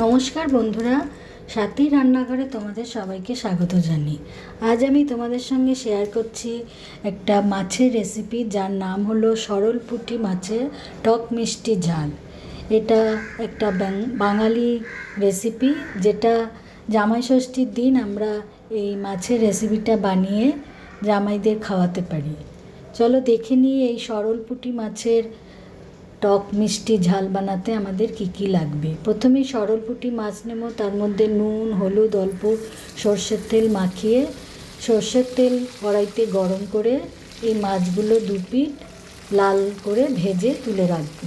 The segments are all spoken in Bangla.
নমস্কার বন্ধুরা, সাথী রান্নাঘরে তোমাদের সবাইকে স্বাগত জানি আজ আমি তোমাদের সঙ্গে শেয়ার করছি একটা মাছের রেসিপি যার নাম হলো সরল পুঁটি মাছের টক মিষ্টি ঝাল। এটা একটা বাঙালি রেসিপি যেটা জামাই ষষ্ঠীর দিন আমরা এই মাছের রেসিপিটা বানিয়ে জামাইদের খাওয়াতে পারি। চলো দেখে নিই এই সরল পুঁটি মাছের টক মিষ্টি ঝাল বানাতে আমাদের কি কি লাগবে? প্রথমেই সরলপুটি মাছ নেব তার মধ্যে নুন, হলুদ, অল্প সর্ষের তেল মাখিয়ে সর্ষের তেল কড়াইতে গরম করে এই মাছগুলো দু পিট লাল করে ভেজে তুলে রাখব।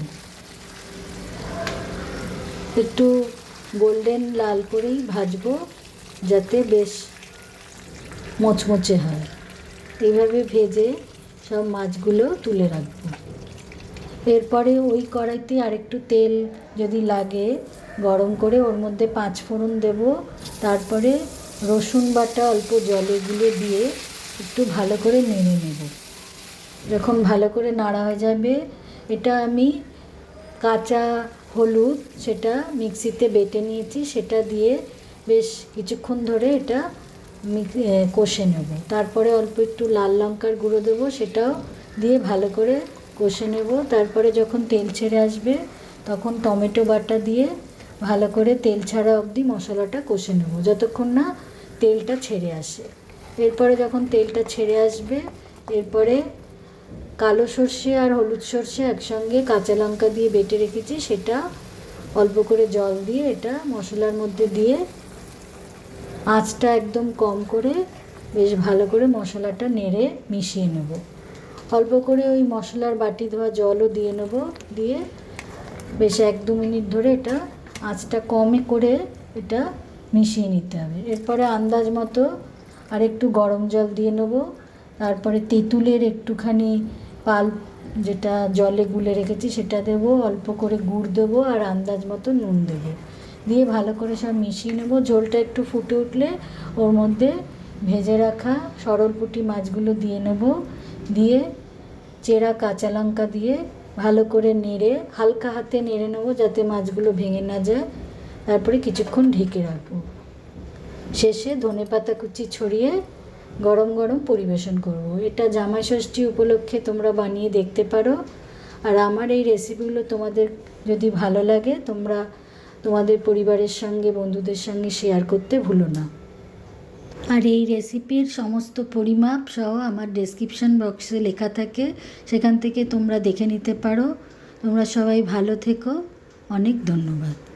একটু গোল্ডেন লাল করেই ভাজবো যাতে বেশ মোচমোচে হয়। এইভাবে ভেজে সব মাছগুলো তুলে রাখব। এরপরে ওই কড়াইতে আরেকটু তেল যদি লাগে, গরম করে ওর মধ্যে পাঁচ ফোড়ন দেব। তারপরে রসুন বাটা অল্প জলে গুলে দিয়ে একটু ভালো করে নেড়ে নেব। যখন ভালো করে নাড়া হয়ে যাবে, এটা আমি কাঁচা হলুদ সেটা মিক্সিতে বেটে নিয়েছি, সেটা দিয়ে বেশ কিছুক্ষণ ধরে এটা কষে নেব। তারপরে অল্প একটু লাল লঙ্কার গুঁড়ো দেবো, সেটাও দিয়ে ভালো করে কষে নেব, তারপরে যখন তেল ছেড়ে আসবে, তখন টমেটো বাটা দিয়ে ভালো করে তেল ছাড়া অবধি মশলাটা কষে নেব, যতক্ষণ না তেলটা ছেড়ে আসে। এরপরে যখন তেলটা ছেড়ে আসবে, এরপরে কালো সর্ষে আর হলুদ সর্ষে একসঙ্গে কাঁচা লঙ্কা দিয়ে বেটে রেখেছি, সেটা অল্প করে জল দিয়ে এটা মশলার মধ্যে দিয়ে আঁচটা একদম কম করে বেশ ভালো করে মশলাটা নেড়ে মিশিয়ে নেব। অল্প করে ওই মশলার বাটি ধোয়া জলও দিয়ে নেব, দিয়ে বেশ এক দু মিনিট ধরে এটা আঁচটা কমে করে এটা মিশিয়ে নিতে হবে। এরপরে আন্দাজ মতো আর একটু গরম জল দিয়ে নেব, তারপরে তেঁতুলের একটুখানি পাল যেটা জলে গুলে রেখেছি সেটা দেবো, অল্প করে গুড় দেবো আর আন্দাজ মতো নুন দেবো। দিয়ে ভালো করে সব মিশিয়ে নেব, ঝোলটা একটু ফুটে উঠলে ওর মধ্যে ভেজে রাখা সরলপুটি মাছগুলো দিয়ে নেব, দিয়ে চেরা কাঁচা লঙ্কা দিয়ে ভালো করে নেড়ে হালকা হাতে নেড়ে নেব যাতে মাছগুলো ভেঙে না যায়। তারপরে কিছুক্ষণ ঢেকে রাখব। শেষে ধনে পাতা কুচি ছড়িয়ে গরম গরম পরিবেশন করব। এটা জামাই ষষ্ঠী উপলক্ষে তোমরা বানিয়ে দেখতে পারো। আর আমার এই রেসিপিগুলো তোমাদের যদি ভালো লাগে, তোমরা তোমাদের পরিবারের সঙ্গে, বন্ধুদের সঙ্গে শেয়ার করতে ভুলো না। আর এই রেসিপির সমস্ত পরিমাপ সহ আমার ডেসক্রিপশন বক্সে লেখা থাকে। সেখান থেকে তোমরা দেখে নিতে পারো। তোমরা সবাই ভালো থেকো। অনেক ধন্যবাদ।